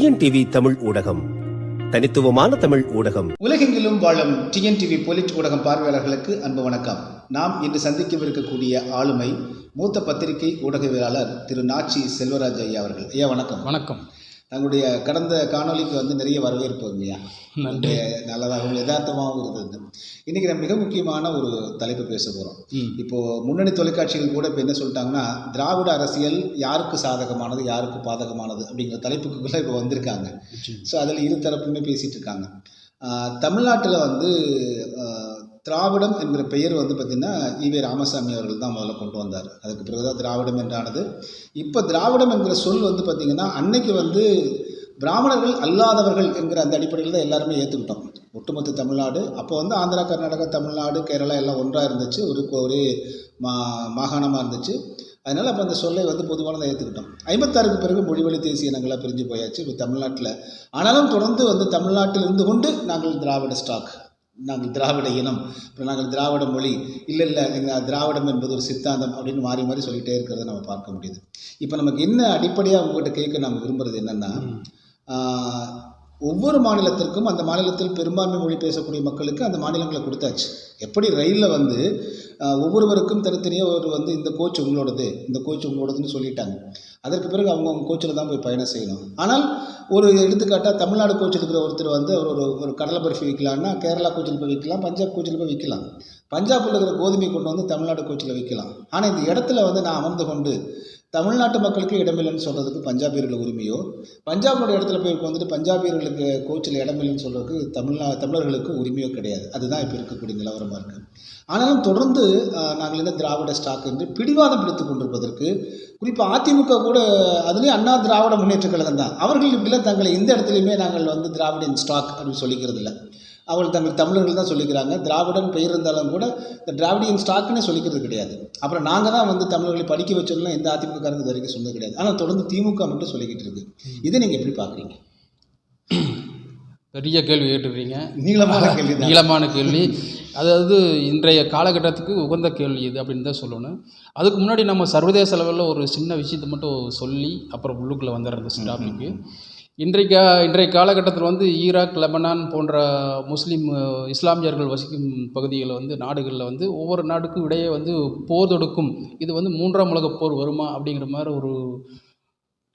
TNTV Tamil ஊடகம். தனித்துவமான தமிழ் ஊடகம். உலகெங்கிலும் வாழும் டிஎன்டிவி பொலிட் ஊடகம் பார்வையாளர்களுக்கு அன்பு வணக்கம். நாம் இன்று சந்திக்கவிருக்கக்கூடிய ஆளுமை மூத்த பத்திரிகை ஊடகவியலாளர் திரு நாச்சி செல்வராஜ் ஐயா அவர்கள். ஐயா வணக்கம். வணக்கம். தங்களுடைய கடந்த காணொளிக்கு வந்து நிறைய வரவேற்பு ஐயா நன்றி. நல்லதாகவும் யதார்த்தமாகவும் இருந்தது. இன்னைக்கு நம்ம மிக முக்கியமான ஒரு தலைப்பு பேச போகிறோம் ம். இப்போ முன்னணி தொலைக்காட்சிகள் கூட இப்போ என்ன சொல்லிட்டாங்கன்னா திராவிட அரசியல் யாருக்கு சாதகமானது யாருக்கு பாதகமானது அப்படிங்கிற தலைப்புக்குள்ளே இப்போ வந்திருக்காங்க. ஸோ அதில் இரு தரப்புமே பேசிகிட்டு இருக்காங்க. தமிழ்நாட்டில் வந்து திராவிடம் என்கிற பெயர் வந்து பார்த்திங்கன்னா ஈவே ராமசாமி அவர்கள் தான் முதல்ல கொண்டு வந்தார். அதுக்கு பிறகுதான் திராவிடம் என்றானது. இப்போ திராவிடம் என்கிற சொல் வந்து பார்த்திங்கன்னா அன்னைக்கு வந்து பிராமணர்கள் அல்லாதவர்கள் என்கிற அந்த அடிப்படையில் தான் எல்லாருமே ஏற்றுக்கிட்டோம் ஒட்டுமொத்த தமிழ்நாடு அப்போ வந்து ஆந்திரா கர்நாடகா தமிழ்நாடு கேரளா எல்லாம் ஒன்றாக இருந்துச்சு. ஒரு ஒரே மா மாகாணமாக இருந்துச்சு. அதனால் அப்போ அந்த சொல்லை வந்து பொதுவானதை ஏற்றுக்கிட்டோம் ஐம்பத்தாறுக்கு பிறகு மொழிவழி தேசிய இனங்களாக பிரிஞ்சு போயாச்சு. இப்போ தமிழ்நாட்டில். ஆனாலும் தொடர்ந்து வந்து தமிழ்நாட்டில் இருந்து கொண்டு நாங்கள் திராவிட ஸ்டாக் நாங்கள் திராவிட இனம். அப்புறம் நாங்கள் திராவிட மொழி. இல்லை இல்லை எங்கள் திராவிடம் என்பது ஒரு சித்தாந்தம் அப்படின்னு மாறி மாறி சொல்லிகிட்டே இருக்கிறத நம்ம பார்க்க முடியுது. இப்போ நமக்கு என்ன அடிப்படையாக உங்கள்கிட்ட கேட்க நாங்கள் விரும்புகிறது என்னென்னா ஒவ்வொரு மாநிலத்திற்கும் அந்த மாநிலத்தில் பெரும்பான்மை மொழி பேசக்கூடிய மக்களுக்கு அந்த மாநிலங்களை கொடுத்தாச்சு. எப்படி ரயிலில் வந்து ஒவ்வொருவருக்கும் தனித்தனியாக ஒரு வந்து இந்த கோச் உங்களோடது இந்த கோச் உங்களோடதுன்னு சொல்லிட்டாங்க. அதற்கு பிறகு அவங்கவுங்க கோச்சில் தான் போய் பயணம் செய்யணும். ஆனால் ஒரு எடுத்துக்காட்டாக தமிழ்நாடு கோச்சில் இருக்கிற ஒருத்தர் வந்து அவர் ஒரு ஒரு கடலை பர்ஃபி விற்கலான்னா கேரளா கோச்சில் போய் விற்கலாம் பஞ்சாப் கோச்சில் போய் விற்கலாம் பஞ்சாபில் இருக்கிற கோதுமை கொண்டு வந்து தமிழ்நாடு கோச்சில் விற்கலாம் ஆனால் இந்த இடத்துல வந்து நான் அமர்ந்து கொண்டு தமிழ்நாட்டு மக்களுக்கு இடமில்லைன்னு சொல்கிறதுக்கு பஞ்சாபியர்கள் உரிமையோ? பஞ்சாபோட இடத்துல போய் வந்துட்டு பஞ்சாபியர்களுக்கு கோச்சில் இடமில்லைன்னு சொல்கிறதுக்கு தமிழ்நா தமிழர்களுக்கு உரிமையோ கிடையாது. அதுதான் இப்போ இருக்கக்கூடிய நிலவரமாக இருக்குது ஆனாலும் தொடர்ந்து நாங்கள் என்ன திராவிட ஸ்டாக் என்று பிடிவாதம் பிடித்து கொண்டிருப்பதற்கு குறிப்பாக அதிமுக கூட அதுலேயும் அண்ணா திராவிட முன்னேற்ற கழகம் தான் அவர்கள் இப்படிலாம் தங்களை எந்த இடத்துலையுமே நாங்கள் வந்து திராவிடன் ஸ்டாக் அப்படின்னு சொல்லிக்கிறது இல்லை அவர்கள் தங்கள் தமிழர்கள் தான் சொல்லிக்கிறாங்க. திராவிடன் பெயர் இருந்தாலும் கூட இந்த திராவிடியன் ஸ்டாக்னே சொல்லிக்கிறது கிடையாது. அப்புறம் நாங்கள் தான் வந்து தமிழர்களை படிக்க வச்சோம்லாம் எந்த அதிமுக காரங்க இது வரைக்கும் சொன்னது கிடையாது. ஆனால் தொடர்ந்து திமுக மட்டும் சொல்லிக்கிட்டு இருக்கு. இதை நீங்கள் எப்படி பார்க்குறீங்க? பெரிய கேள்வி கேட்டுருக்கீங்க. நீளமான கேள்வி நீளமான கேள்வி. அதாவது இன்றைய காலகட்டத்துக்கு உகந்த கேள்வி இது அப்படின்னு தான் சொல்லணும். அதுக்கு முன்னாடி நம்ம சர்வதேச அளவில் ஒரு சின்ன விஷயத்தை மட்டும் சொல்லி அப்புறம் உள்ளுக்குள்ளே வந்துடுறது டாபிக்கு இன்றைக்கு இன்றைய காலகட்டத்தில் வந்து ஈராக் லெபனான் போன்ற முஸ்லீம் இஸ்லாமியர்கள் வசிக்கும் பகுதிகளில் வந்து நாடுகளில் வந்து ஒவ்வொரு நாடுக்கும் இடையே வந்து போர் தொடுக்கும். இது வந்து மூன்றாம் உலகப் போர் வருமா அப்படிங்கிற மாதிரி ஒரு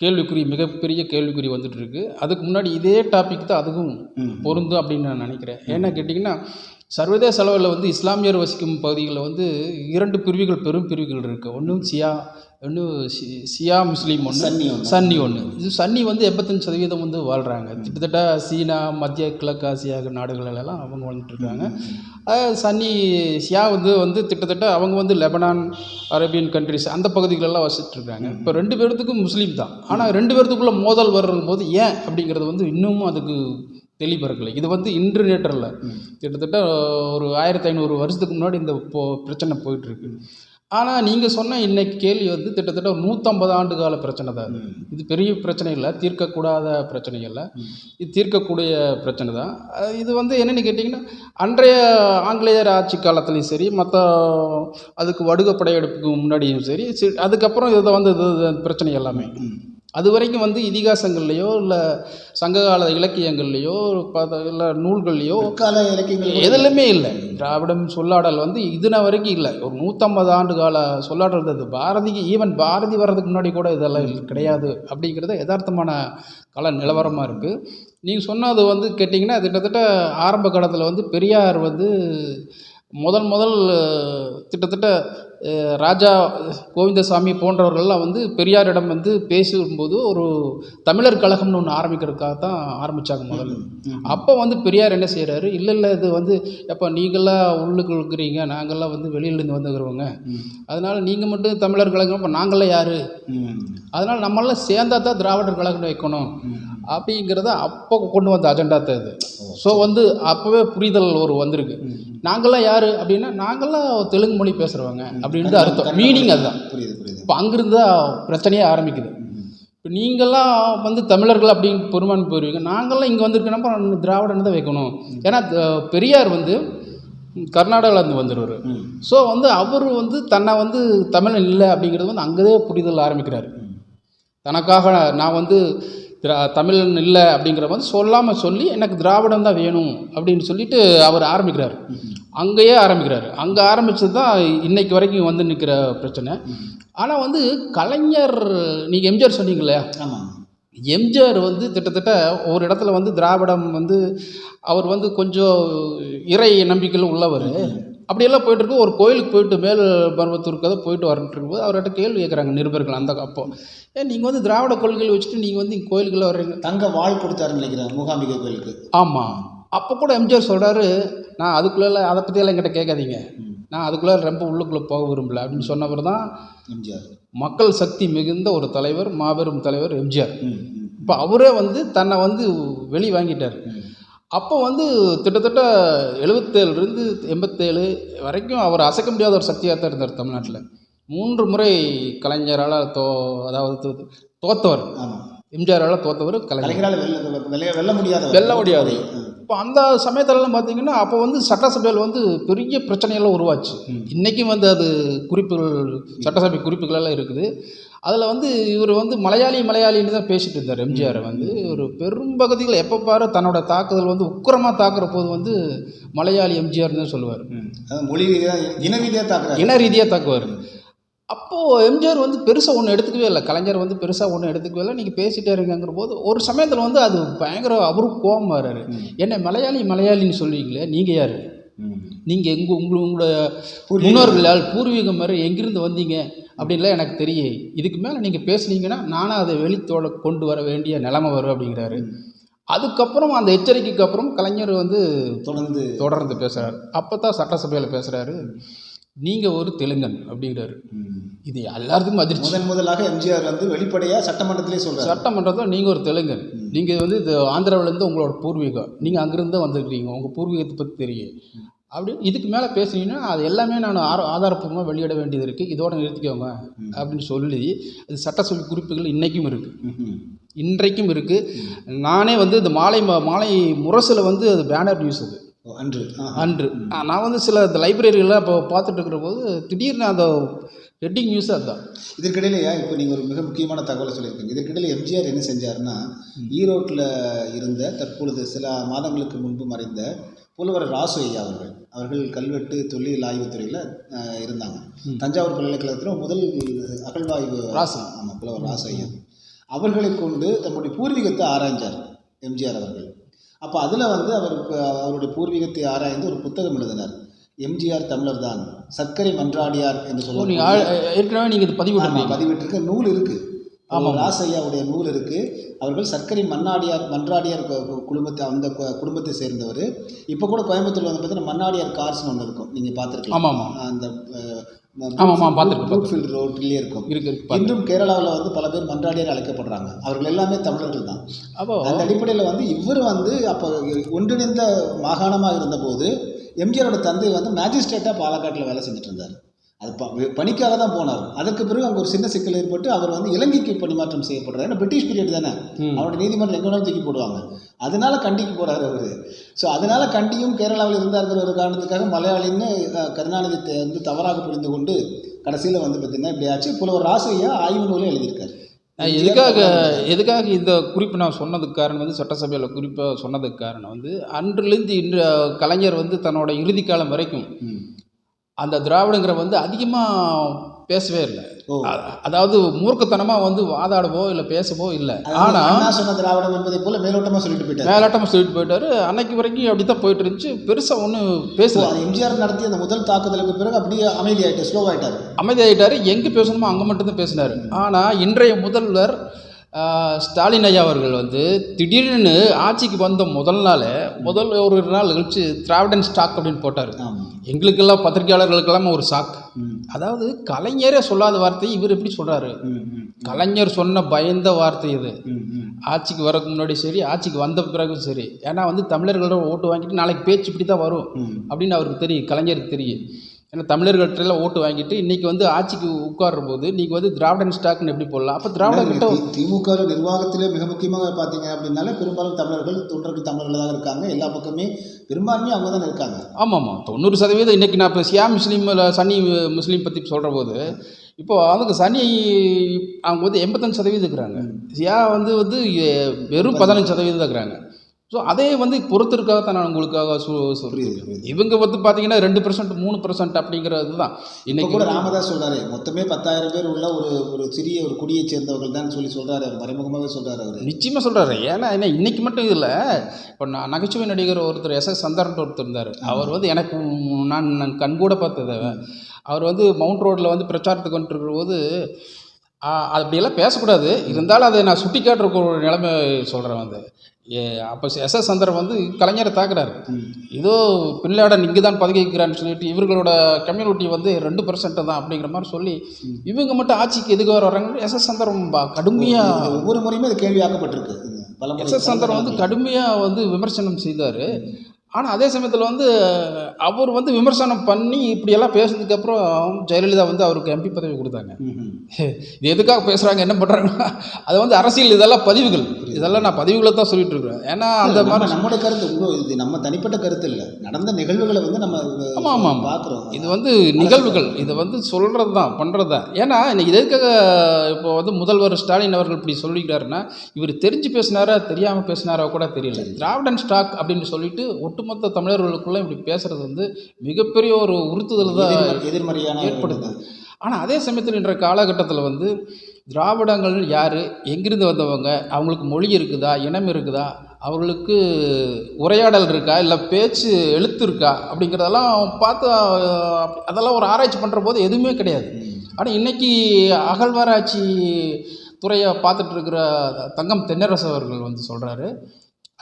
கேள்விக்குறி மிகப்பெரிய கேள்விக்குறி வந்துட்டு இருக்கு. அதுக்கு முன்னாடி இதே டாபிக் தான் அதுவும் ம். பொருந்தும் அப்படின்னு நான் நினைக்கிறேன். ஏன்னா கேட்டிங்கன்னா சர்வதேச அளவில் வந்து இஸ்லாமியர் வசிக்கும் பகுதிகளில் வந்து இரண்டு பிரிவுகள் பெரும் பிரிவுகள் இருக்குது ஒன்று சியா ஒன்று சியா முஸ்லீம் ஒன்று சன்னி ஒண்ணு. சன்னி ஒன்று இது சன்னி வந்து எண்பத்தஞ்சு சதவீதம் வந்து வாழ்கிறாங்க கிட்டத்தட்ட சீனா மத்திய கிழக்கு ஆசியா நாடுகளெல்லாம் அவங்க வந்துட்டு இருக்காங்க அஹ் சன்னி ஷியா வந்து வந்து கிட்டத்தட்ட அவங்க வந்து லெபனான் அரேபியன் கண்ட்ரிஸ் அந்த பகுதிகளெல்லாம் வசிச்சுட்டு இருக்காங்க இப்போ ரெண்டு பேர்த்துக்கும் முஸ்லீம் தான். ஆனால் ரெண்டு பேர்த்துக்குள்ள மோதல் வரும் போது ஏன் அப்படிங்கிறது வந்து இன்னமும் அதுக்கு தெளிபிறக்கலை இது வந்து இன்று நேற்றல்ல. கிட்டத்தட்ட ஒரு ஆயிரத்தி ஐநூறு வருஷத்துக்கு முன்னாடி இந்த போ பிரச்சனை போயிட்டுருக்கு. ஆனால் நீங்கள் சொன்ன இன்னைக்கு கேள்வி வந்து கிட்டத்தட்ட ஒரு நூற்றம்பது ஆண்டு கால பிரச்சனை தான் இது. இது பெரிய பிரச்சனை இல்லை. தீர்க்கக்கூடாத பிரச்சனை இல்லை. இது தீர்க்கக்கூடிய பிரச்சனை தான். இது வந்து என்னென்னு கேட்டிங்கன்னா அன்றைய ஆங்கிலேயர் ஆட்சி காலத்துலேயும் சரி மற்ற அதுக்கு வடுக படையெடுப்புக்கு முன்னாடியும் சரி சி- அதுக்கப்புறம் இதை வந்து இது பிரச்சனை எல்லாமே. அது வரைக்கும் வந்து இதிகாசங்கள்லையோ இல்லை சங்ககால இலக்கியங்கள்லையோ இல்லை நூல்கள்லையோ கால இலக்கியங்கள் எதுலையுமே இல்லை. திராவிடம் சொல்லாடல் வந்து இதுன வரைக்கும் இல்லை. ஒரு நூற்றம்பது ஆண்டு கால சொல்லாடல் இருந்தது. பாரதிக்கு ஈவன் பாரதி வர்றதுக்கு முன்னாடி கூட இதெல்லாம் கிடையாது அப்படிங்கிறது யதார்த்தமான கால நிலவரமாக இருக்குது நீங்கள் சொன்னது வந்து கேட்டிங்கன்னா கிட்டத்தட்ட ஆரம்ப காலத்தில் வந்து பெரியார் வந்து முதல் முதல் கிட்டத்தட்ட ராஜா கோவிந்தசாமி போன்றவர்கள்லாம் வந்து பெரியாரிடம் வந்து பேசும்போது ஒரு தமிழர் கழகம்னு ஒன்று ஆரம்பிக்கிறதுக்காக தான் ஆரம்பித்தாங்க முதல்ல. அப்போ வந்து பெரியார் என்ன செய்கிறாரு இல்லை இல்லை இது வந்து எப்போ நீங்களாம் உள்ளுக்கு இருக்கிறீங்க நாங்கள்லாம் வந்து வெளியிலேருந்து வந்துக்கிறவங்க அதனால் நீங்கள் மட்டும் தமிழர் கழகம் இப்போ நாங்களாம் யார். அதனால் நம்மளாம் சேர்ந்தா தான் திராவிடர் கழகம் வைக்கணும். அப்படிங்கிறத அப்போ கொண்டு வந்த அஜெண்டா தான் இது. ஸோ வந்து அப்போவே புரிதல் ஒரு வந்திருக்கு. நாங்களாம் யார் அப்படின்னா நாங்களாம் தெலுங்கு மொழி பேசுகிறவங்க அப்படின்றது அர்த்தம். மீனிங் அதுதான். புரியுது புரியுது. இப்போ அங்கிருந்து பிரச்சனையே ஆரம்பிக்குது. இப்போ நீங்கள்லாம் வந்து தமிழர்கள் அப்படின்னு பெருமான் போயிருவீங்க நாங்கள்லாம் இங்கே வந்திருக்கோம் திராவிடன் தான் வைக்கணும். ஏன்னா பெரியார் வந்து கர்நாடகாவிலேருந்து வந்துடுவார் ஸோ வந்து அவர் வந்து தன்னை வந்து தமிழன் இல்லை அப்படிங்கிறது வந்து அங்கேயே புரிதல் ஆரம்பிக்கிறார். தனக்காக நான் வந்து திரா தமிழன் இல்லை அப்படிங்கிற மாதிரி சொல்லாமல் சொல்லி எனக்கு திராவிடம் தான் வேணும் அப்படின்னு சொல்லிட்டு அவர் ஆரம்பிக்கிறார். அங்கேயே ஆரம்பிக்கிறாரு. அங்கே ஆரம்பிச்சது தான் இன்னைக்கு வரைக்கும் வந்து நிற்கிற பிரச்சனை. ஆனால் வந்து கலைஞர் நீங்கள் எம்ஜிஆர் சொன்னீங்க இல்லையா ஆமாம் எம்ஜிஆர் வந்து கிட்டத்தட்ட ஒரு இடத்துல வந்து திராவிடம் வந்து அவர் வந்து கொஞ்சம் இறை நம்பிக்கையில் உள்ளவர். அப்படியெல்லாம் போயிட்டு இருக்கு ஒரு கோயிலுக்கு போயிட்டு மேல் பருவத்தூருக்கு அதை போயிட்டு வரட்டு இருக்கும்போது அவர்கிட்ட கேள்வி கேட்குறாங்க நிருபர்கள் அந்த அப்போ. ஏன் நீங்கள் வந்து திராவிட கொள்கைகள் வச்சுட்டு நீங்கள் வந்து இங்கே கோயிலுக்குள்ள வர்றீங்க? தங்க வாழ் கொடுத்தாருன்னு நினைக்கிறேன் மூகாம்பிகை கோயிலுக்கு. ஆமாம் அப்போ கூட எம்ஜிஆர் சொல்கிறாரு நான் அதுக்குள்ளே அதை பற்றியெல்லாம் என்கிட்ட கேட்காதீங்க. நான் அதுக்குள்ளே ரொம்ப உள்ளுக்குள்ளே போக விரும்பல. அப்படின்னு சொன்னவர் தான் எம்ஜிஆர். மக்கள் சக்தி மிகுந்த ஒரு தலைவர் மாபெரும் தலைவர் எம்ஜிஆர். இப்போ அவரே வந்து தன்னை வந்து வெளி வாங்கிட்டார். அப்போ வந்து கிட்டத்தட்ட எழுபத்தேழுலேருந்து எண்பத்தேழு வரைக்கும் அவர் அசைக்க முடியாத ஒரு சக்தியாக தான் இருந்தார் தமிழ்நாட்டில். மூன்று முறை கலைஞரால் தோ அதாவது தோத்தவர். எம்ஜிஆரால் தோத்தவர் கலைஞர். கலைஞரால் வெல்ல முடியாத வெல்ல முடியாது. இப்போ அந்த சமயத்துலலாம் பார்த்தீங்கன்னா அப்போ வந்து சட்டசபையில் வந்து பெரிய பிரச்சனையெல்லாம் உருவாச்சு. இன்றைக்கும் வந்து அது குறிப்புகள் சட்டசபை குறிப்புகள் எல்லாம் இருக்குது. அதில் வந்து இவர் வந்து மலையாளி மலையாளின்னு தான் பேசிட்டு இருந்தார் எம்ஜிஆர் வந்து. ஒரு பெரும் பகுதியில் எப்போ பாரு தன்னோட தாக்குதல் வந்து உக்கிரமாக தாக்குற போது வந்து மலையாளி எம்ஜிஆர்னு தான் சொல்லுவார். மொழி ரீதியாக இன ரீதியாக தாக்குறாரு. இன ரீதியாக தாக்குவார். அப்போது எம்ஜிஆர் வந்து பெருசாக ஒன்றும் எடுத்துக்கவே இல்லை. கலைஞர் வந்து பெருசாக ஒன்றும் எடுத்துக்கவே இல்லை. நீங்கள் பேசிட்டே இருங்கிற போது ஒரு சமயத்தில் வந்து அது பயங்கர அவரும் கோபம் வர்றாரு என்ன மலையாளி மலையாளின்னு சொல்லுவீங்களே நீங்கள் யார். நீங்கள் எங்கள் உங்களை உங்களோட முன்னோர்கள் யார் பூர்வீகம் மாதிரி எங்கிருந்து வந்தீங்க? அப்படின்லாம் எனக்கு தெரியும் இதுக்கு மேலே நீங்கள் பேசுனீங்கன்னா நானும் அதை வெளித்தோட கொண்டு வர வேண்டிய நிலைமை வரும் அப்படிங்கிறாரு. அதுக்கப்புறம் அந்த எச்சரிக்கைக்கு அப்புறம் கலைஞர் வந்து தொடர்ந்து தொடர்ந்து பேசுகிறாரு அப்போ தான் சட்டசபையில் பேசுகிறாரு நீங்கள் ஒரு தெலுங்கன் அப்படிங்கிறாரு. இது எல்லாத்துக்கும் அதிர்ச்சி. முதன் முதலாக எம்ஜிஆர் வந்து வெளிப்படையாக சட்டமன்றத்திலே சொல்றாரு. சட்டமன்றத்தில் நீங்கள் ஒரு தெலுங்கன். நீங்கள் வந்து இது ஆந்திராவிலேருந்து உங்களோட பூர்வீகம். நீங்கள் அங்கேருந்து வந்திருக்கிறீங்க. உங்கள் பூர்வீகத்தை பற்றி தெரியும். அப்படி இதுக்கு மேலே பேசுனீங்கன்னா அது எல்லாமே நான் ஆர ஆதாரப்பூர்வமாக வெளியிட வேண்டியது இருக்குது இதோட நிறுத்திக்கோங்க. அப்படின்னு சொல்லி இது சட்டசபை குறிப்புகள் இன்றைக்கும் இருக்குது. இன்றைக்கும் இருக்குது நானே வந்து இந்த மாலை ம- மாலை முரசில் வந்து அது பேனர் நியூஸ் அது. அன்று. அன்று. நான் வந்து சில இந்த லைப்ரரியில் இப்போ பார்த்துட்டு இருக்கிற போது திடீர்னு அந்த ஹெட்டிங் நியூஸ் அதுதான். இதற்கிடையிலேயே இப்போ நீங்கள் ஒரு மிக முக்கியமான தகவலை சொல்லியிருக்கீங்க. இதற்கிடையில் எம்ஜிஆர் என்ன செஞ்சாருன்னா ஈரோட்டில் இருந்த தற்பொழுது சில மாதங்களுக்கு முன்பு மறைந்த புலவர் ராசு ஐயா அவர்கள். அவர்கள் கல்வெட்டு தொல்லியல் ஆய்வுத்துறையில் இருந்தாங்க. தஞ்சாவூர் பல்கலைக்கழகத்தில் முதல் அகழ்வாய்வு ராசு. ஆமாம் புலவர் ராசு ஐயா. அவர்களை கொண்டு தம்முடைய பூர்வீகத்தை ஆராய்ஞ்சார் எம்ஜிஆர் அவர்கள். அப்போ அதில் வந்து அவருக்கு அவருடைய பூர்வீகத்தை ஆராய்ந்து ஒரு புத்தகம் எழுதினார். எம்ஜிஆர் தமிழர் தான் சர்க்கரை மன்றாடியார் என்று நீங்கள் ஏற்கனவே நீங்கள் இது பதிவு ஆமா, பண்ணிருக்கீங்க பதிவிட்டிருக்க நூல் இருக்கு. ஆமாம். ராசையாவுடைய நூல் இருக்கு. அவர்கள் சர்க்கரை மன்னாடியார் மன்றாடியார் குடும்பத்தை அந்த குடும்பத்தை சேர்ந்தவர். இப்போ கூட கோயம்புத்தூர்ல வந்து பார்த்தீங்கன்னா மன்னாடியார் கார்ஸ்னு ஒன்று இருக்கும். நீங்க பார்த்துருக்கலாம். ஆமாம் ஆமாம். அந்த ஆமாம், ரோட்லேயே இருக்கும். இருக்கு. இன்றும் கேரளாவில் வந்து பல பேர் மன்றாடியார் அழைக்கப்படுறாங்க. அவர்கள் எல்லாமே தமிழர்கள் தான். அப்போ அந்த அடிப்படையில் வந்து இவர் வந்து அப்போ ஒன்றிணைந்த மாகாணமாக இருந்தபோது எம்ஜிஆரோட தந்தை வந்து மேஜிஸ்ட்ரேட்டாக பாலக்காட்டில் வேலை செஞ்சுட்டு இருந்தார். அது ப பணிக்காக தான் போனார். அதற்கு பிறகு அங்கே ஒரு சின்ன சிக்கல் ஏற்பட்டு அவர் வந்து இலங்கைக்கு பணிமாற்றம் செய்யப்படுறாரு. ஏன்னா பிரிட்டிஷ் பீரியட் தானே. அவருடைய நீதிமன்றம் எங்கே வேணாலும் தூக்கி போடுவாங்க. அதனால கண்டிக்கு போறாரு அவர். ஸோ அதனால கண்டியும் கேரளாவில் இருந்தாருங்கிற ஒரு காரணத்துக்காக மலையாளின்னு கருணாநிதி வந்து தவறாக புரிந்து கொண்டு கடைசியில் வந்து பார்த்தீங்கன்னா இப்படி ஆச்சு. புலவர் ராசையா ஆய்வு நூலே எழுதியிருக்காரு. எதுக்காக எதுக்காக இந்த குறிப்பு நான் சொன்னதுக்கு காரணம் வந்து சட்டசபையில் குறிப்பாக சொன்னதுக்கு காரணம் வந்து அன்றிலிருந்து இன்று கலைஞர் வந்து தன்னோட இறுதி காலம் வரைக்கும். அந்த திராவிடங்கிற வந்து அதிகமாக பேசவே இல்லை. அதாவது மூர்க்கத்தனமாக வந்து வாதாடவோ இல்லை பேசவோ இல்லை. ஆனால் சொன்ன திராவிடம் என்பதை போல மேலோட்டமா சொல்லிட்டு போயிட்டாரு. மேலாட்டமாக சொல்லிட்டு போயிட்டாரு. அன்னைக்கு வரைக்கும் அப்படி தான் போயிட்டு இருந்துச்சு. பெருசாக ஒன்றும் பேசல. எம்ஜிஆர் நடத்திய அந்த முதல் தாக்குதலுக்கு பிறகு அப்படியே அமைதியாயிட்டு ஸ்லோ ஆயிட்டாரு அமைதியாயிட்டாரு. எங்கே பேசணுமோ அங்கே மட்டும்தான் பேசினார். ஆனால் இன்றைய முதல்வர் ஸ்டாலின் ஐயா அவர்கள் வந்து திடீர்னு ஆட்சிக்கு வந்த முதல் நாள் முதல் ஒரு நாள் கழிச்சு திராவிடன் ஸ்டாக் அப்படின்னு போட்டார். எங்களுக்கெல்லாம் பத்திரிகையாளர்களுக்கெல்லாம் ஒரு ம், அதாவது கலைஞரே சொல்லாத வார்த்தை இவர் எப்படி சொல்கிறாரு கலைஞர் சொன்ன பயந்த வார்த்தை இது. ஆட்சிக்கு வரக்கு முன்னாடி சரி ஆட்சிக்கு வந்த பிறகும் சரி. ஏன்னா வந்து தமிழர்களோட ஓட்டு வாங்கிட்டு நாளைக்கு பேச்சு இப்படி தான் வரும். அப்படின்னு அவருக்கு தெரியும் கலைஞருக்கு தெரியும். ஏன்னா தமிழர்கள்ட்ட ஓட்டு வாங்கிட்டு இன்னைக்கு வந்து ஆட்சிக்கு உட்கார்ற போது நீங்கள் வந்து திராவிடன் ஸ்டாக்னு எப்படி போடலாம்? அப்போ திராவிடம் கிட்ட தி- திமுக நிர்வாகத்திலே மிக முக்கியமாக பார்த்தீங்க அப்படின்னாலே பெரும்பாலும் தமிழர்கள் தொண்டர்கள் தமிழர்கள் தான் இருக்காங்க. எல்லா பக்கமே பெரும்பான்மை அவங்க தான் இருக்காங்க. ஆமாம் ஆமாம் தொண்ணூறு சதவீதம் இன்றைக்கி நான் இப்போ சியா முஸ்லீம் இல்ல சன்னி முஸ்லீம் பற்றி சொல்கிற போது இப்போ அதுக்கு சனி அவங்க வந்து எண்பத்தஞ்சு சதவீதம் இருக்கிறாங்க. ஷியா வந்து வந்து வெறும் பதினஞ்சு சதவீதம் தான் இருக்கிறாங்க. ஸோ அதே வந்து பொறுத்திருக்காகத்தான் நான் உங்களுக்காக சொ சொல்கிறேன். இவங்க வந்து பார்த்தீங்கன்னா ரெண்டு பர்சன்ட் மூணு பர்சன்ட் அப்படிங்கிறது தான் இன்னைக்கு கூட ராமதாஸ் சொல்றாரு மொத்தமே பத்தாயிரம் பேர் உள்ள ஒரு ஒரு சிறிய ஒரு குடியைச் சேர்ந்தவர்கள் தான் சொல்லி சொல்றாரு அவர் மறைமுகமாகவே சொல்றாரு அவர். நிச்சயமாக சொல்கிறாரு ஏன்னா என்ன இன்னைக்கு மட்டும் இல்லை இப்போ நான் நகைச்சுவை நடிகர் ஒருத்தர் எஸ். எஸ். சந்தாரன் ஒருத்தர் இருந்தார். அவர் வந்து எனக்கு நான் நான் கண்கூட பார்த்தது அவர் வந்து மவுண்ட் ரோட்டில் வந்து பிரச்சாரத்துக்கு வந்துட்டு இருக்கிற போது அப்படியெல்லாம் பேசக்கூடாது. இருந்தாலும் அதை நான் சுட்டி காட்டுற ஒரு நிலைமை சொல்கிறேன் வந்து. அப்போ எஸ் எஸ் சந்திரன் வந்து கலைஞரை தாக்குறாரு. ஏதோ பின்லாடன் இங்கே தான் பதவி வைக்கிறான்னு சொல்லிட்டு இவர்களோட கம்யூனிட்டி வந்து ரெண்டு பர்சன்ட் தான் அப்படிங்கிற மாதிரி சொல்லி இவங்க மட்டும் ஆட்சிக்கு எதுக்கு வர வர்றாங்க எஸ் எஸ் சந்திரன் கடுமையாக ஒவ்வொரு முறையுமே இது கேள்வியாக்கப்பட்டிருக்கு. எஸ் எஸ் சந்திரன் வந்து கடுமையாக வந்து விமர்சனம் செய்தார். ஆனால் அதே சமயத்தில் வந்து அவர் வந்து விமர்சனம் பண்ணி இப்படியெல்லாம் பேசுனதுக்கப்புறம் ஜெயலலிதா வந்து அவருக்கு எம்பி பதவி கொடுத்தாங்க. இது எதுக்காக பேசுகிறாங்க என்ன பண்ணுறாங்கன்னா அது வந்து அரசியல் இதெல்லாம் பதிவுகள். இதெல்லாம் நான் பதிவுகளை தான் சொல்லிட்டு இருக்கிறேன். ஏன்னா அந்த மாதிரி நம்மோட கருத்து இது நம்ம தனிப்பட்ட கருத்து இல்லை. நடந்த நிகழ்வுகளை வந்து நம்ம ஆமாம் ஆமாம் பார்க்குறோம். இது வந்து நிகழ்வுகள். இது வந்து சொல்கிறது தான் பண்ணுறது தான். ஏன்னா இன்னைக்கு எதுக்காக இப்போ வந்து முதல்வர் ஸ்டாலின் அவர்கள் இப்படி சொல்லிக்கிறாருன்னா இவர் தெரிஞ்சு பேசினாரா தெரியாமல் பேசினாரா கூட தெரியல. திராவிடன் ஸ்டாக் அப்படின்னு சொல்லிட்டு ஒட்டுமொத்த தமிழர்களுக்குள்ள இப்படி பேசுறது வந்து மிகப்பெரிய ஒரு உறுத்துதல் தான் எதிர்மறை- எதிர்மறையான ஏற்படுது. ஆனால் அதே சமயத்தில் இன்றைய காலகட்டத்தில் வந்து திராவிடங்கள் யார்? எங்கிருந்து வந்தவங்க? அவங்களுக்கு மொழி இருக்குதா? இனம் இருக்குதா? அவர்களுக்கு உரையாடல் இருக்கா? இல்லை பேச்சு எழுத்து இருக்கா? அப்படிங்கிறதெல்லாம் பார்த்து அதெல்லாம் ஒரு ஆராய்ச்சி பண்ணுற போது எதுவுமே கிடையாது. ஆனால் இன்னைக்கு அகழ்வாராய்ச்சி துறையை பார்த்துட்டு இருக்கிற தங்கம் தென்னரசு அவர்கள் வந்து சொல்கிறாரு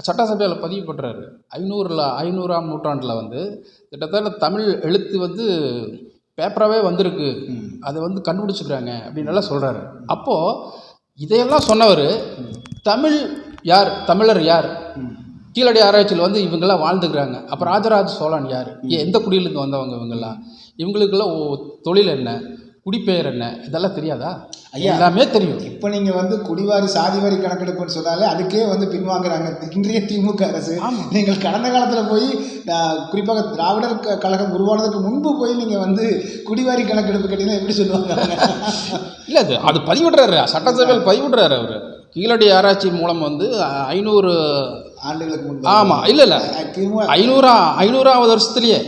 சட்டசபையில் பதிவு பண்ணுறாரு ஐநூறில் ஐநூறாம் நூற்றாண்டில் வந்து கிட்டத்தட்ட தமிழ் எழுத்து வந்து பேப்பராகவே வந்திருக்கு. அதை வந்து கண்டுபிடிச்சிக்கிறாங்க அப்படின்னு எல்லாம் சொல்கிறாரு அப்போது இதையெல்லாம் சொன்னவர் தமிழ் யார்? தமிழர் யார்? கீழடி ஆராய்ச்சியில் வந்து இவங்கெல்லாம் வாழ்ந்துக்கிறாங்க. அப்போ ராஜராஜ சோழன் யார்? எந்த குடியிலேருந்து வந்தவங்க இவங்கெல்லாம்? இவங்களுக்கெல்லாம் தொழில் என்ன? குடிப்பெயர் என்ன? இதெல்லாம் தெரியாதா? ஐயா. எல்லாமே தெரியும். இப்போ நீங்க வந்து குடிவாரி சாதிவாரி கணக்கெடுப்புன்னு சொன்னாலே அதுக்கே வந்து பின்வாங்குறாங்க. இன்றைய திமுக அரசு. நீங்கள் கடந்த காலத்துல போய் குறிப்பாக திராவிடர் கழகம் உருவானதுக்கு முன்பு போய் நீங்க வந்து குடிவாரி கணக்கெடுப்பு கேட்டீங்கன்னா எப்படி சொல்லுவாங்க? இல்லை அது அது பதிவிடுறாரு. சட்டசபையில் பதிவிடுறாரு அவர். கீழடி ஆராய்ச்சி மூலம் வந்து ஐநூறு ஆண்டுகளுக்கு முன்பு. ஆமாம் இல்லை இல்லை. ஐநூறா ஐநூறாவது வருஷத்துலேயே.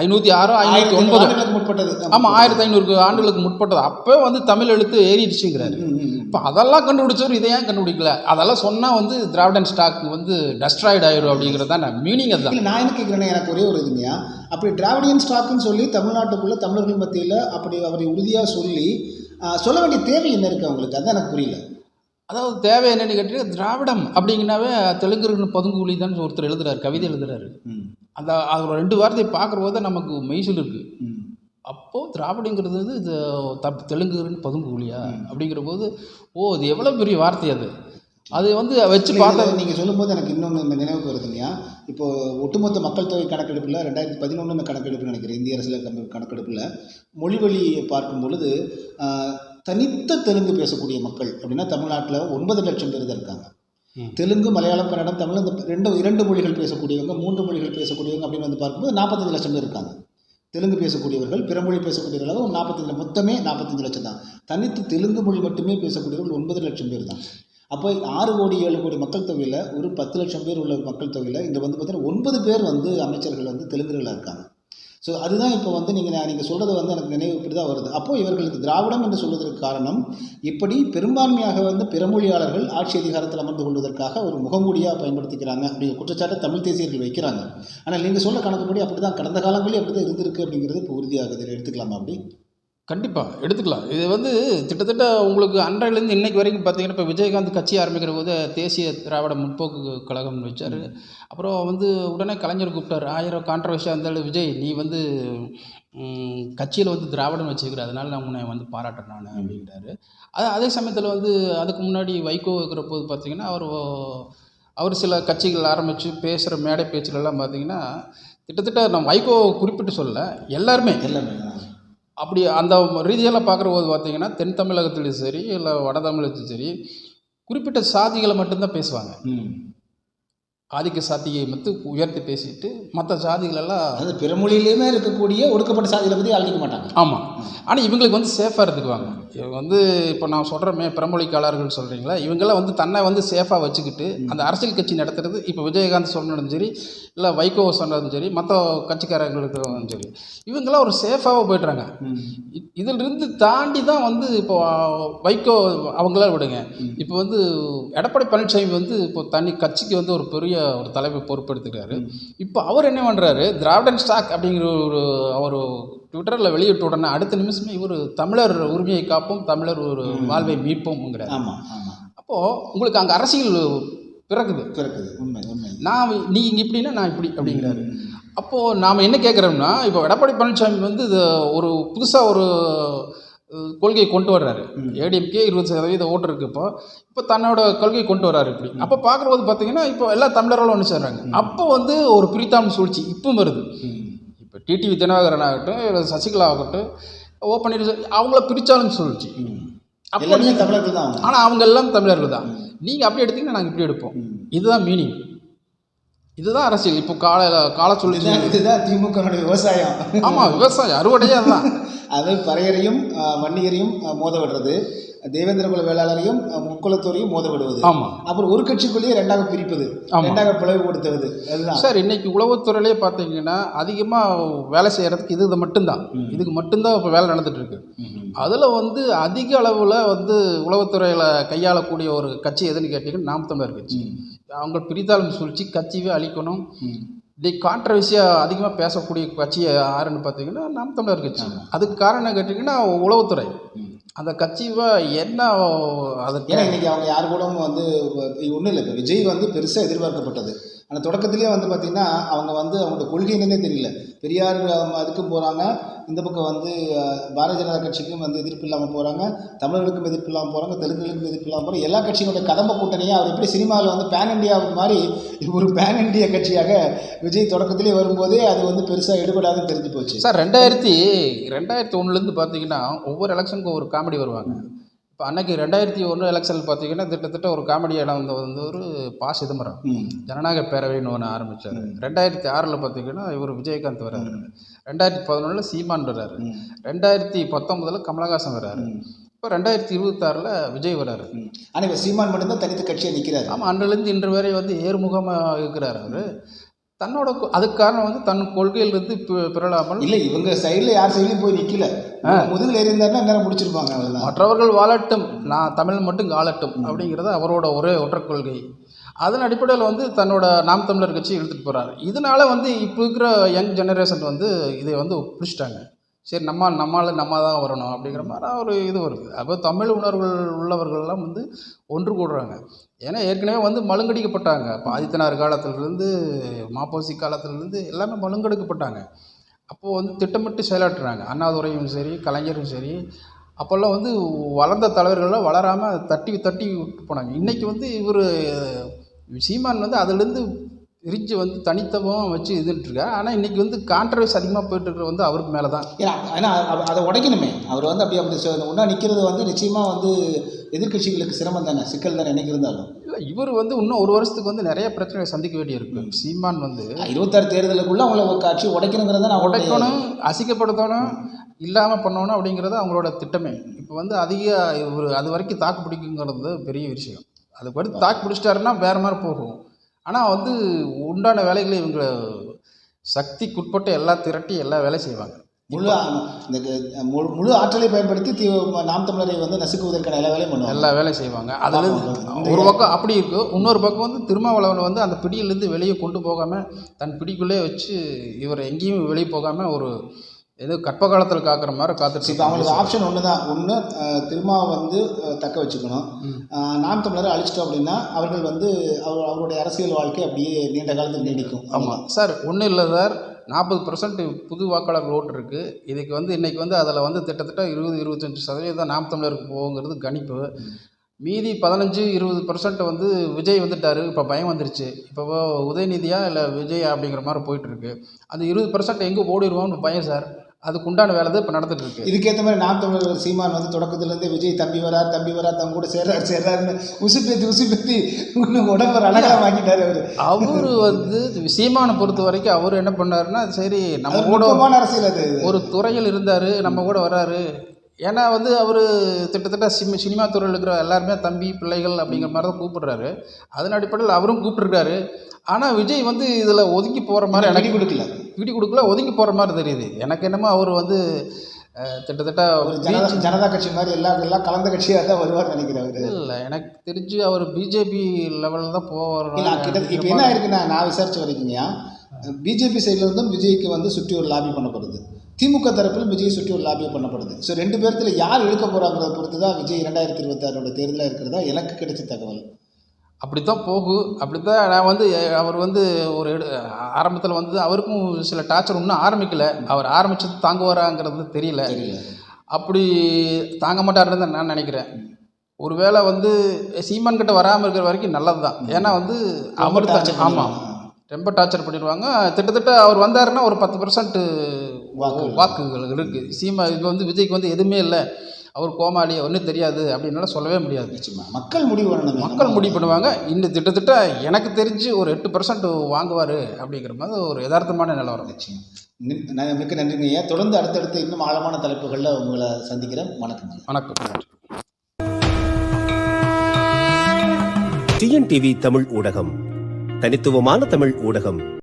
ஐநூற்றி ஆறு ஐநூற்றி ஒன்பது. முற்பட்டது. ஆமாம் ஆயிரத்தி ஐநூறுக்கு ஆண்டுகளுக்கு முற்பட்டது. அப்போ வந்து தமிழ் எழுத்து ஏறிடுச்சுங்கிறாரு. இப்போ அதெல்லாம் கண்டுபிடிச்சவர் இதை ஏன் கண்டுபிடிக்கல? அதெல்லாம் சொன்னால் வந்து திராவிடன் ஸ்டாக் வந்து டஸ்ட்ராய்டு ஆயிரும் அப்படிங்கிறது தான் மீனிங் அதுதான் நான் என்ன கேட்குறேன்னா எனக்கு ஒரே ஒரு இதுங்கய்யா அப்படி டிராவிடியன் ஸ்டாக்குன்னு சொல்லி தமிழ்நாட்டுக்குள்ள தமிழர்கள் மத்தியில் அப்படி அவரை உறுதியாக சொல்லி சொல்ல வேண்டிய தேவை என்ன இருக்குது அவங்களுக்கு? அதான் எனக்கு புரியல. அதாவது தேவை என்னன்னு கேட்டீங்கன்னா திராவிடம் அப்படிங்கனாவே தெலுங்கு பதுங்குழி தான் ஒருத்தர் எழுதுறாரு கவிதை எழுதுறாரு. அந்த அது ரெண்டு வார்த்தை பார்க்குற போது நமக்கு மெய்சில் இருக்குது. அப்போது திராவிடங்கிறது வந்து இது த தெலுங்குன்னு பதுங்குழியா அப்படிங்கிற போது ஓ இது எவ்வளோ பெரிய வார்த்தை அது. அது வந்து வச்சு பார்த்தா நீங்கள் சொல்லும்போது எனக்கு இன்னொன்று இந்த நினைவுக்கு வருதுங்கய்யா இப்போ ஒட்டுமொத்த மக்கள் தொகை கணக்கெடுப்பில் ரெண்டாயிரத்தி பதினொன்று கணக்கெடுப்பு நினைக்கிறேன் இந்திய அரசியல் கண- கணக்கெடுப்பில். மொழி வழியை பார்க்கும் பொழுது தனித்த தெலுங்கு பேசக்கூடிய மக்கள் அப்படின்னா தமிழ்நாட்டில் ஒன்பது லட்சம் பேர் தான் இருக்காங்க. தெலுங்கு மலையாளம் கன்னடம் தமிழ் இந்த ரெண்டு இரண்டு மொழிகள் பேசக்கூடியவங்க மூன்று மொழிகள் பேசக்கூடியவங்க அப்படின்னு வந்து பார்க்கும்போது நாற்பத்தஞ்சு லட்சம் பேர் இருக்காங்க. தெலுங்கு பேசக்கூடியவர்கள் பிற மொழி பேசக்கூடியவர்கள் ஒரு நாற்பத்தஞ்சு மொத்தமே நாற்பத்தஞ்சு லட்சம் தான். தனித்து தெலுங்கு மொழி மட்டுமே பேசக்கூடியவர்கள் ஒன்பது லட்சம் பேர் தான். அப்போ ஆறு கோடி ஏழு கோடி மக்கள் தொகையில் ஒரு பத்து லட்சம் பேர் உள்ள மக்கள் தொகையில் இங்கே வந்து பார்த்தீங்கன்னா ஒன்பது பேர் வந்து அமைச்சர்கள் வந்து தெலுங்குகளாக இருக்காங்க. ஸோ அதுதான் இப்போ வந்து நீங்கள் நீங்கள் சொல்கிறது வந்து எனக்கு நினைவு இப்படி தான் வருது. அப்போது இவர்களுக்கு திராவிடம் என்று சொல்வதற்கு காரணம் இப்படி பெரும்பான்மையாக வந்து பிறமொழியாளர்கள் ஆட்சி அதிகாரத்தில் அமர்ந்து கொள்வதற்காக ஒரு முகமூடியாக பயன்படுத்திக்கிறாங்க அப்படிங்கிற குற்றச்சாட்டை தமிழ் தேசியர்கள் வைக்கிறாங்க. ஆனால் நீங்கள் சொல்ல கணக்குப்படி அப்படி தான் கடந்த காலங்களே அப்படி தான் இருந்திருக்கு அப்படிங்கிறது இப்போ உறுதியாகுது. எடுத்துக்கலாமா அப்படி? கண்டிப்பாக எடுத்துக்கலாம். இது வந்து கிட்டத்தட்ட உங்களுக்கு அன்றையிலேருந்து இன்னைக்கு வரைக்கும் பார்த்தீங்கன்னா இப்போ விஜயகாந்த் கட்சி ஆரம்பிக்கிற போது தேசிய திராவிட முற்போக்கு கழகம் வச்சார். அப்புறம் வந்து உடனே கலைஞர் கூப்பிட்டார். ஆயிரம் கான்ட்ரவர்ஷியாக இருந்தாலும் விஜய் நீ வந்து கட்சியில் வந்து திராவிடம் வச்சுக்கிற அதனால நான் உன்னை வந்து பாராட்டுறேன் நான் அப்படிங்கிறாரு அது அதே சமயத்தில் வந்து அதுக்கு முன்னாடி வைகோ இருக்கிற போது பார்த்தீங்கன்னா அவர் அவர் சில கட்சிகள் ஆரம்பித்து பேசுகிற மேடை பேச்சுலலாம் பார்த்தீங்கன்னா கிட்டத்தட்ட நான் வைகோ குறிப்பிட்டு சொல்ல எல்லாருமே. எல்லாமே அப்படி அந்த ரீதியெல்லாம் பார்க்குற போது பார்த்தீங்கன்னா தென் தமிழகத்துலையும் சரி இல்லை வட தமிழகத்துலையும் சரி குறிப்பிட்ட சாதிகளை மட்டும்தான் பேசுவாங்க. ம். ஆதிக்க சாதியை வந்து உயர்த்தி பேசிட்டு மற்ற சாதிகளெல்லாம் அதாவது பிற மொழியிலையுமே இருக்கக்கூடிய ஒடுக்கப்பட்ட சாதிகளை பற்றி ஆளுக்க மாட்டாங்க. ஆமாம் ஆனால் இவங்களுக்கு வந்து சேஃபாக இருந்துக்குவாங்க. இவங்க வந்து இப்போ நான் சொல்கிறேமே பிறமொழிக்காளர்கள் சொல்கிறீங்களா இவங்கெல்லாம் வந்து தன்னை வந்து சேஃபாக வச்சுக்கிட்டு அந்த அரசியல் கட்சி நடத்துறது இப்போ விஜயகாந்த் சொன்னதும் சரி இல்லை வைகோ சொன்னதும் சரி மற்ற கட்சிக்காரங்களுக்கு சரி. இவங்கெல்லாம் ஒரு சேஃபாக போய்ட்றாங்க இதிலிருந்து தாண்டி தான் வந்து இப்போ வைகோ அவங்களாம் விடுங்க. இப்போ வந்து எடப்பாடி பழனிசாமி வந்து இப்போ தனி கட்சிக்கு வந்து ஒரு பெரிய ஒரு தலைமை பொறுப்பெடுத்துக்கிறாரு. இப்போ அவர் என்ன பண்ணுறாரு திராவிடன் ஸ்டாக் அப்படிங்கிற ஒரு அவர் ட்விட்டரில் வெளியிட்ட உடனே அடுத்த நிமிஷமே இவர் தமிழர் உரிமையை காப்போம் தமிழர் ஒரு வாழ்வை மீட்போம்ங்கிறார் ஆமாம் ஆமாம் அப்போது உங்களுக்கு அங்கே அரசியல் பிறக்குது. பிறக்குது உண்மை உண்மை. நான் நீ இங்கே இப்படின்னா நான் இப்படி அப்படிங்கிறாரு. அப்போது நாம் என்ன கேட்குறோம்னா இப்போ எடப்பாடி பழனிசாமி வந்து இது ஒரு புதுசாக ஒரு கொள்கையை கொண்டு வர்றாரு. ஏடிஎம்கே இருபது சதவீத ஓட்டு இருக்கு இப்போ. இப்போ தன்னோட கொள்கையை கொண்டு வர்றாரு இப்படி. அப்போ பார்க்கும்போது பார்த்தீங்கன்னா இப்போ எல்லா தமிழர்களும் ஒன்று சேர்றாங்க. அப்போ வந்து ஒரு பிரித்தாளும் சூழ்ச்சி இப்பவும் வருது. இப்போ டிடிவி தினகரன் ஆகட்டும் இல்லை சசிகலா ஆகட்டும் ஓ பன்னீர் அவங்கள பிரித்தாலும் சூழ்ச்சி அப்போ எல்லாருமே தமிழர்கள் தான் ஆனால் அவங்க எல்லாம் தமிழர்கள் தான். நீங்கள் அப்படி எடுத்தீங்கன்னா நாங்கள் இப்படி எடுப்போம். இதுதான் மீனிங் இதுதான் அரசியல். இப்போ கால கால சுழற்சி இதுதான் திமுகனுடைய விவசாயம். ஆமாம் விவசாயம். அறுவடையே அதுதான். அதாவது பறையரையும் வன்னியரையும் மோத விடுறது தேவேந்திர குல வேளாளரையும் அஹ், முக்குலத்தோரையும் மோத விடுவது ஆமாம் அப்புறம் ஒரு கட்சிக்குள்ளேயே ரெண்டாக பிரிப்பது. ரெண்டாக பிளவுபடுத்துவது. சார் இன்னைக்கு உளவுத்துறையிலே பார்த்தீங்கன்னா அதிகமாக வேலை செய்கிறதுக்கு இது இது மட்டும்தான் இதுக்கு மட்டும்தான் இப்போ வேலை நடந்துட்டு இருக்கு அதில் வந்து அதிக அளவில் வந்து உளவுத்துறையில் கையாளக்கூடிய ஒரு கட்சி எதுன்னு கேட்டிங்கன்னா நாம் தமிழர் கட்சி. அவங்க பிரித்தாளும் சூழ்ச்சி கட்சியவே அழிக்கணும். தி கான்ட்ரவர்சியாக அதிகமாக பேசக்கூடிய கட்சி யாருன்னு பார்த்தீங்கன்னா நாம் தமிழர் கட்சி. அதுக்கு காரணம் கேட்டிங்கன்னா உளவுத்துறை. அந்த கட்சிவை என்ன அது ஏன்னா இன்னைக்கு அவங்க யார் கூடவும் வந்து ஒன்றும் இல்லை. இப்போ விஜய் வந்து பெருசாக எதிர்பார்க்கப்பட்டது. ஆனால் தொடக்கத்திலேயே வந்து பார்த்திங்கன்னா அவங்க வந்து அவங்களோட கொள்கைன்னே தெரியல. பெரியார் அதுக்கும் போகிறாங்க இந்த பக்கம் வந்து பாரதிய ஜனதா கட்சிக்கும் வந்து எதிர்ப்பு இல்லாமல் போகிறாங்க தமிழர்களுக்கும் எதிர்ப்பு இல்லாமல் போகிறாங்க தெலுங்குகளுக்கும் எதிர்ப்பு இல்லாமல் போகிறாங்க எல்லா கட்சிகளுடைய கதம்ப கூட்டணியாக அவர் எப்படி சினிமாவில் வந்து பேன் இண்டியா மாதிரி ஒரு பேன் இண்டியா கட்சியாக விஜய் தொடக்கத்திலே வரும்போதே அது வந்து பெருசாக எடுபடாதுன்னு தெரிஞ்சு போச்சு. சார் ரெண்டாயிரத்தி ரெண்டாயிரத்தி ஒன்றுலேருந்து பார்த்தீங்கன்னா ஒவ்வொரு எலெக்ஷனுக்கும் ஒரு காமெடி வருவாங்க. இப்போ அன்னைக்கு ரெண்டாயிரத்தி ஒன்று எலெக்ஷன் பார்த்தீங்கன்னா கிட்டத்தட்ட ஒரு காமெடி இடம் வந்து வந்து ஒரு பா. சிதம்பரம். ஜனநாயக பேரவைன்னு ஒன்று ஆரம்பித்தார் ரெண்டாயிரத்தி ஆறில் பார்த்தீங்கன்னா இவர் விஜயகாந்த் வர்றாரு. ரெண்டாயிரத்தி பதினொன்றில் சீமான் வர்றாரு. ரெண்டாயிரத்தி பத்தொம்பதில் கமலஹாசன் வர்றாரு. இப்போ ரெண்டாயிரத்தி இருபத்தாறில் விஜய் வர்றாரு. ஆனால் இப்போ சீமான் மட்டும்தான் தனித்து கட்சியாக நிற்கிறாரு ஆமாம் அன்றிலிருந்து இன்று வரை வந்து ஏறுமுகமாக இருக்கிறார் அவர். தன்னோட அதுக்கு காரணம் வந்து தன் கொள்கையிலிருந்து பிறழாமல் இல்லை இவங்க சைடில் யார் சைட்லையும் போய் நிற்கல முதுகில் ஏறியிருந்தாருன்னா நேரம் முடிச்சிருப்பாங்க அவ்வளோதான் மற்றவர்கள் வாழட்டும் நான் தமிழ் மட்டும் ஆளட்டும் அப்படிங்கிறது அவரோட ஒரே ஒற்றை கொள்கை. அதன் அடிப்படையில் வந்து தன்னோட நாம் தமிழர் கட்சி இழுத்துட்டு போகிறாரு இதனால வந்து இப்போ இருக்கிற யங் ஜெனரேஷன் வந்து இதை வந்து பிடிச்சிட்டாங்க சரி நம்ம நம்மால் நம்ம தான் வரணும் அப்படிங்கிற மாதிரி ஒரு இது வருது. அப்போ தமிழ் உணர்வுகள் உள்ளவர்கள்லாம் வந்து ஒன்று கூடுறாங்க. ஏன்னா ஏற்கனவே வந்து மழுங்கடிக்கப்பட்டாங்க. இப்போ ஆதித்தனார் காலத்திலிருந்து மாப்போசி காலத்திலிருந்து எல்லாமே மழுங்கடிக்கப்பட்டாங்க. அப்போது வந்து திட்டமிட்டு செயலாற்றுறாங்க. அண்ணாதுரையும் சரி கலைஞரும் சரி. அப்போல்லாம் வந்து வளர்ந்த தலைவர்கள்லாம் வளராமல் தட்டி தட்டி விட்டு போனாங்க. இன்றைக்கி வந்து இவர் சீமான் வந்து அதுலேருந்து பிரித்து வந்து தனித்தவம் வச்சு இதுன்ட்டுருக்கார் ஆனால் இன்றைக்கி வந்து கான்ட்ரவர்ஸ் அதிகமாக போயிட்டுருக்கிற வந்து அவருக்கு மேலே தான் ஏன்னா ஏன்னா அதை உடைக்கணுமே. அவர் வந்து அப்படி அப்படி ஒன்றா நிற்கிறது வந்து நிச்சயமாக வந்து எதிர்க்கட்சிகளுக்கு சிரமம் தானே? சிக்கல் தானே இருந்தாலும். இல்லை இவர் வந்து இன்னும் ஒரு வருஷத்துக்கு வந்து நிறைய பிரச்சனைகளை சந்திக்க வேண்டியிருக்கு. சீமான் வந்து இருபத்தாறு தேர்தலுக்குள்ள அவங்கள கட்சி உடைக்கணுங்கிறத நான் உடைக்கணும். அசிக்கப்படுத்தணும் இல்லாமல் பண்ணணும் அப்படிங்கிறது அவங்களோட திட்டமே. இப்போ வந்து அதிக ஒரு அது வரைக்கும் தாக்கு பிடிக்குங்கிறது பெரிய விஷயம். அது படி தாக்கு பிடிச்சிட்டாருன்னா வேறு மாதிரி போகும். ஆனால் வந்து உண்டான வேலைகளை இவங்க சக்திக்குட்பட்டு எல்லாம் திரட்டி எல்லா வேலையும் செய்வாங்க. முழு இந்த முழு முழு ஆற்றலை பயன்படுத்தி தி நாம் தமிழரை வந்து நசுக்குவதற்கான எல்லா வேலையும் பண்ணுவாங்க. எல்லா வேலையும் செய்வாங்க. அதில். ஒரு பக்கம் அப்படி இருக்கு இன்னொரு பக்கம் வந்து திருமாவளவனை வந்து அந்த பிடியிலேருந்து வெளியே கொண்டு போகாமல் தன் பிடிக்குள்ளே வச்சு இவர் எங்கேயும் வெளியே போகாமல் ஒரு ஏதோ கற்ப காலத்தில் காக்கிற மாதிரி காத்துட்டு இப்போ அவங்களுக்கு ஆப்ஷன் ஒன்று தான் ஒன்று திரும்ப வந்து தக்க வச்சுக்கணும். நாம் தமிழரை அழிச்சிட்டோம் அப்படின்னா அவர்கள் வந்து அவர் அவருடைய அரசியல் வாழ்க்கை அப்படியே நீண்ட காலத்துக்கு நீடிக்கும். ஆமாம் சார் ஒன்றும் இல்லை சார். நாற்பது பர்சன்ட் புது வாக்காளர் ஓட்டு இருக்குது இதுக்கு வந்து இன்றைக்கி வந்து அதில் வந்து கிட்டத்தட்ட இருபது இருபத்தஞ்சி சதவீதம் நாம் தமிழருக்கு போகுங்கிறது கணிப்பு. மீதி பதினஞ்சு இருபது பர்சன்ட் வந்து விஜய் வந்துட்டார். இப்போ பயம் வந்துருச்சு. இப்போ உதயநிதியா இல்லை விஜய் அப்படிங்கிற மாதிரி போயிட்டுருக்கு அந்த இருபது பர்சன்ட் எங்கே ஓடிடுவோம்னு பயம் சார். அதுக்கு உண்டான வேலை தான் இப்போ நடந்துட்டு இருக்கு இதுக்கேற்ற மாதிரி நாம் தமிழர் சீமான் வந்து தொடக்கத்துலேருந்தே விஜய் தம்பி வரார் தம்பி வரார் தங்க கூட சேர்றாரு சேர்றாருன்னு உசுப்பேத்தி உசுப்பேத்தி உடம்பு அழகாக வாங்கிட்டாரு அவர். அவர் வந்து சீமானை பொறுத்த வரைக்கும் அவர் என்ன பண்ணாருன்னா சரி நம்ம கூட அரசியல் அது. ஒரு துறையில் இருந்தார் நம்ம கூட வராரு. ஏன்னா வந்து அவர் கிட்டத்தட்ட சிமி சினிமா துறையில் இருக்கிற எல்லாருமே தம்பி பிள்ளைகள் அப்படிங்கிற மாதிரி தான் கூப்பிடுறாரு. அதன் அடிப்படையில் அவரும் கூப்பிட்டுருக்காரு. ஆனால் விஜய் வந்து இதில் ஒதுங்கி போகிற மாதிரி எனக்கு கொடுக்கல. விடி கொடுக்கல ஒதுங்கி போகிற மாதிரி தெரியுது. எனக்கு என்னமோ அவர் வந்து கிட்டத்தட்ட ஒரு ஜனதா ஜனதா கட்சி மாதிரி எல்லா எல்லாம் கலந்த கட்சியாக தான் வருவார் நினைக்கிறேன் இல்லை எனக்கு தெரிஞ்சு அவர் பிஜேபி லெவலில் தான் இல்லை கிட்ட இப்போ என்ன போவார் ஆயிருக்குன்னா நான் விசாரிச்ச வரைக்குங்கய்யா பிஜேபி சைடில் இருந்தும் விஜய்க்கு வந்து சுற்றி ஒரு லாபி பண்ணப்படுது. திமுக தரப்பில் விஜய் சுற்றி ஒரு லாபி பண்ணப்படுது. ஸோ ரெண்டு பேர்த்துல யார் இழுக்க போகிறாங்கிறத பொறுத்து தான் விஜய் ரெண்டாயிரத்தி இருபத்தாறோட தேர்தலாக இருக்கிறதா எனக்கு கிடைச்ச தகவல். அப்படித்தான் போகும் அப்படித்தான் நான் வந்து அவர் வந்து ஒரு ஆரம்பத்தில் வந்து அவருக்கும் சில டார்ச்சர் இன்னும் ஆரம்பிக்கல. அவர் ஆரம்பிச்சது தாங்குவாராங்கிறது தெரியல. அப்படி தாங்க மாட்டாருன்னு தான் நான் நினைக்கிறேன். ஒருவேளை வந்து சீமான் கிட்ட வராமல் இருக்கிற வரைக்கும் நல்லது தான் ஏன்னா வந்து அவர் தான் ஆமாம் ரொம்ப டார்ச்சர் பண்ணிடுவாங்க. திட்டத்தட்ட அவர் வந்தாருன்னா ஒரு பத்து பர்சன்ட். வாக்குகள். இருக்குது சீமா இப்போ வந்து விஜய்க்கு வந்து எதுவுமே இல்லை. அவர் கோமாளி ஒன்றும் தெரியாது அப்படின்னால சொல்லவே முடியாது. நிச்சயமா. மக்கள் முடிவு பண்ணணும் மக்கள் முடிவு பண்ணுவாங்க இன்னும் திட்டத்தட்ட எனக்கு தெரிஞ்சு ஒரு எட்டு பர்சன்ட் வாங்குவார் அப்படிங்கிற மாதிரி ஒரு யதார்த்தமான நிலவரம் நிச்சயம். நி- ந- மிக்க நன்றிங்க. ஐயா தொடர்ந்து அடுத்தடுத்து இன்னும் ஆழமான தலைப்புகளில் உங்களை சந்திக்கிறேன். வணக்கம். வணக்கம். டிஎன்டிவி தமிழ் ஊடகம். தனித்துவமான தமிழ் ஊடகம்.